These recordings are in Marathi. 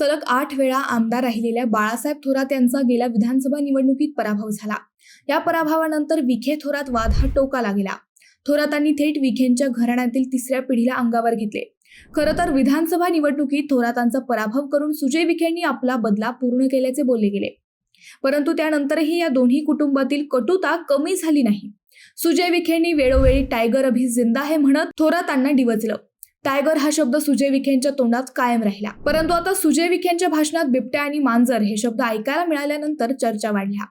सलग आठ वेळा आमदार राहिलेल्या बाळासाहेब थोरात यांचा गेल्या विधानसभा निवडणुकीत पराभव झाला. या पराभवानंतर विखे थोरात वाद हा टोकाला गेला थोरातांनी थेट विखेंच्या घराण्यातील तिसऱ्या पिढीला अंगावर घेतले. खरं तर विधानसभा निवडणुकीत थोरातांचा पराभव करून सुजय विखेंनी आपला बदला पूर्ण केल्याचे बोलले गेले. परंतु त्यानंतरही या दोन्ही कुटुंबातील कटुता कमी झाली नाही. सुजय विखेंनी वेळोवेळी टायगर अभि जिंदा हे म्हणत थोरातांना डिवचलं. टायगर हा शब्द सुजय विखेंच्या तोंडात कायम राहिला. परंतु आता सुजय विखेंच्या भाषणात बिबट्या आणि मांजर हे शब्द ऐकायला मिळाल्यानंतर चर्चा वाढल्या.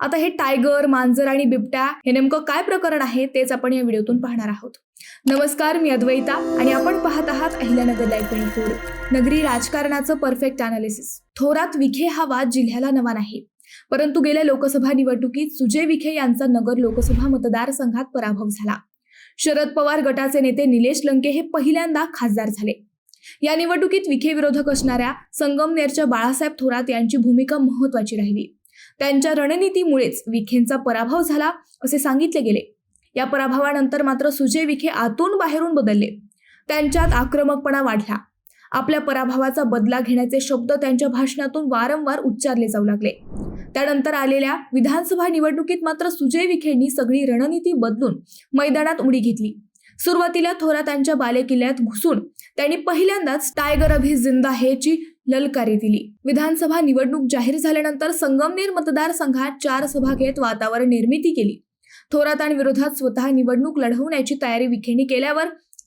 आता हे टायगर मांजर आणि बिबट्या हे नेमकं काय प्रकरण आहे तेच आपण या व्हिडिओतून पाहणार आहोत. नमस्कार मी अद्वैता आणि आपण पाहत आहात अहिल्यानगर लाईफ ट्वेंटी फोर नगरी राजकारणाचं परफेक्ट अनालिसिस थोरात विखे हा वाद जिल्ह्याला नवा नाही. परंतु गेल्या लोकसभा निवडणुकीत सुजय विखे यांचा नगर लोकसभा मतदारसंघात पराभव झाला. शरद पवार गटाचे नेते निलेश लंके हे पहिल्यांदा खासदार झाले. या निवडणुकीत विखे विरोधक असणाऱ्या संगमनेरच्या बाळासाहेब थोरात यांची भूमिका महत्वाची राहिली. त्यांच्या रणनीतीमुळेच विखेंचा पराभव झाला असे सांगितले गेले. या पराभवानंतर मात्र सुजय विखे आतून बाहेरून बदलले. त्यांच्यात आक्रमकपणा वाढला. आपल्या पराभवाचा बदला घेण्याचे शब्द त्यांच्या भाषणातून वारंवार उच्चारले जाऊ लागले. त्यानंतर आलेल्या विधानसभा निवडणुकीत मात्र सुजय विखेंनी सगळी रणनीती बदलून मैदानात उडी घेतली. सुरुवातीला थोरातांच्या बालेकिल्ल्यात घुसून त्यांनी पहिल्यांदाच टायगर अभि जिंदा हेची ललकारी दिली. विधानसभा निवडणूक जाहीर झाल्यानंतर संगमनेर मतदारसंघात चार सभा घेत वातावरण निर्मिती केली. थोरातांविरोधात स्वतः निवडणूक लढवण्याची तयारी विखेंनी केल्यावर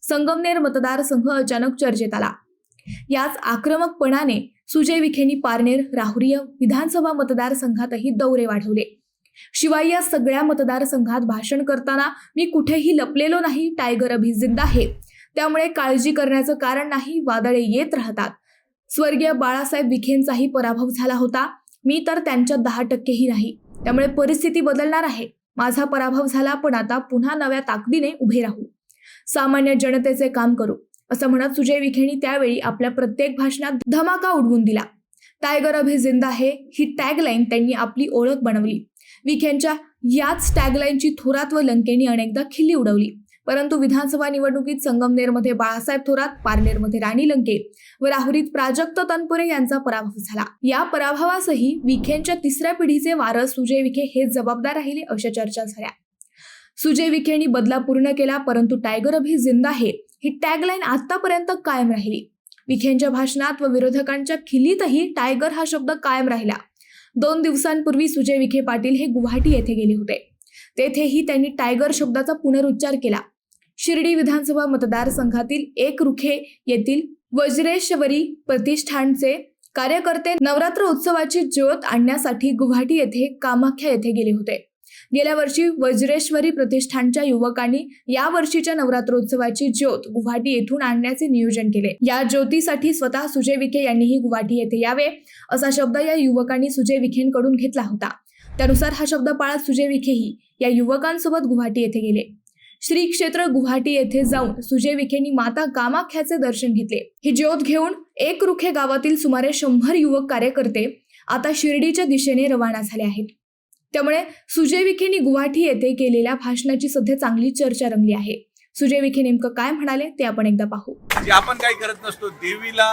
संगमनेर मतदारसंघ अचानक चर्चेत आला. याच आक्रमकपणाने सुजय विखेंनी पारनेर राहुरी विधानसभा मतदारसंघातही दौरे वाढवले. शिवाय या सगळ्या मतदारसंघात भाषण करताना मी कुठेही लपलेलो नाही टायगर अभिजिंद आहे त्यामुळे काळजी करण्याचं कारण नाही वादळे येत राहतात. स्वर्गीय बाळासाहेब विखेंचाही पराभव झाला होता. मी तर त्यांच्या दहा टक्केही नाही. त्यामुळे परिस्थिती बदलणार आहे. माझा पराभव झाला पण आता पुन्हा नव्या ताकदीने उभे राहू. सामान्य जनतेचे काम करू. असं म्हणत सुजय विखेंनी त्यावेळी आपल्या प्रत्येक भाषणात धमाका उडवून दिला. टायगर अभि जिंदा आहे ही टॅगलाईन त्यांनी आपली ओळख बनवली. विखेंच्या याच टॅगलाईनची थोरात व लंकेंनी अनेकदा खिल्ली उडवली. परंतु विधानसभा निवडणुकीत संगमनेरमध्ये बाळासाहेब थोरात पारनेरमध्ये राणी लंके व राहुरीत प्राजक्त तनपुरे यांचा पराभव झाला. या पराभवासही विखेंच्या तिसऱ्या पिढीचे वारस सुजय विखे हे जबाबदार राहिले अशा चर्चा झाल्या. सुजय विखेंनी बदला पूर्ण केला परंतु टायगर अभि जिंदा हे ही टॅगलाईन आतापर्यंत कायम राहिली. विखेंच्या भाषणात व विरोधकांच्या खिलीतही टायगर हा शब्द कायम राहिला. दोन दिवसांपूर्वी सुजय विखे पाटील हे गुवाहाटी येथे गेले होते. तेथेही त्यांनी टायगर शब्दाचा पुनरुच्चार केला. शिर्डी विधानसभा मतदारसंघातील एक रुखे येथील वज्रेश्वरी प्रतिष्ठानचे कार्यकर्ते नवरात्र उत्सवाची ज्योत आणण्यासाठी गुवाहाटी येथे कामाख्या येथे गेले होते. गेल्या वर्षी वज्रेश्वरी प्रतिष्ठानच्या युवकांनी या वर्षीच्या नवरात्रोत्सवाची ज्योत गुवाहाटी येथून आणण्याचे नियोजन केले. या ज्योतीसाठी स्वतः सुजय विखे यांनीही गुवाहाटी येथे यावे असा शब्द या युवकांनी सुजय विखेंकडून घेतला होता. त्यानुसार हा शब्द पाळत सुजय विखेही या युवकांसोबत गुवाहाटी येथे गेले. श्री क्षेत्र गुवाहाटी येथे जाऊन सुजय विखेंनी माता कामाख्याचे दर्शन घेतले. ही ज्योत घेऊन एक रुखे गावातील सुमारे शंभर युवक कार्यकर्ते आता शिर्डीच्या दिशेने रवाना झाले आहेत. त्यामुळे सुजय विखेंनी गुवाहाटी येथे केलेल्या भाषणाची सध्या चांगली चर्चा रंगली आहे. सुजय विखे नेमकं काय म्हणाले ते आपण एकदा पाहू. जे आपण काही करत नसतो देवीला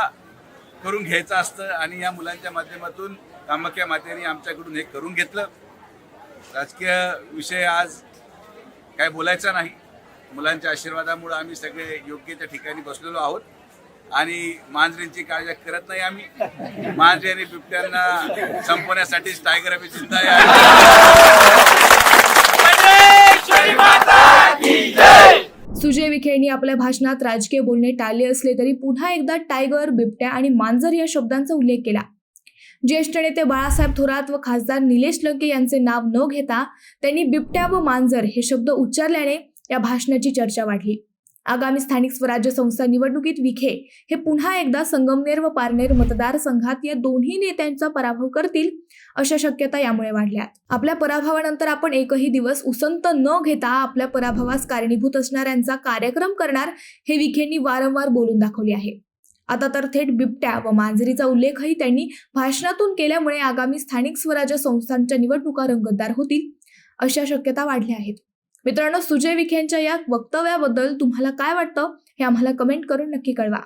करून घ्यायचं असतं आणि या मुलांच्या माध्यमातून कामाख्या मातेने आमच्याकडून हे करून घेतलं. राजकीय विषय आज काय बोलायचा नाही. मुलांच्या आशीर्वादामुळे आम्ही सगळे योग्य त्या ठिकाणी बसलेलो आहोत. आणि मांजरींची काळजी करत नाही आम्ही. मांजरी आणि बिबट्यांना संपवण्यासाठीच टायगर आम्ही चिंता सुजय विखे यांनी आपल्या भाषणात राजकीय बोलणे टाळले असले तरी पुन्हा एकदा टायगर बिबट्या आणि मांजर या शब्दांचा उल्लेख केला. ज्येष्ठ नेते बाळासाहेब थोरात व खासदार निलेश लंके यांचे नाव न घेता त्यांनी बिबट्या व मांजर हे शब्द उच्चारल्याने या भाषणाची चर्चा वाढली. आगामी स्थानिक स्वराज्य संस्था निवडणुकीत विखे हे पुन्हा एकदा संगमनेर व पारनेर मतदारसंघात या दोन्ही नेत्यांचा पराभव करतील अशा शक्यता यामुळे वाढल्यात. आपल्या पराभवानंतर आपण एकही दिवस उसंत न घेता आपल्या पराभवास कारणीभूत असणाऱ्यांचा कार्यक्रम करणार हे विखेंनी वारंवार बोलून दाखवले आहे. आता तर थेट बिबट्या व मांजरीचा उल्लेखही त्यांनी भाषणातून केल्यामुळे आगामी स्थानिक स्वराज्य संस्थांच्या निवडणुका रंगतदार होतील अशा शक्यता वाढल्या आहेत. मित्रांनो सुजय विखेंच्या या वक्तव्याबद्दल तुम्हाला काय वाटतं हे आम्हाला कमेंट करून नक्की कळवा.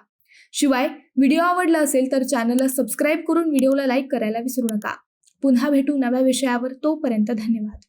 शिवाय व्हिडिओ आवडला असेल तर चॅनलला सबस्क्राईब करून व्हिडिओला लाईक करायला विसरू नका. पुन्हा भेटू नव्या विषयावर तोपर्यंत धन्यवाद.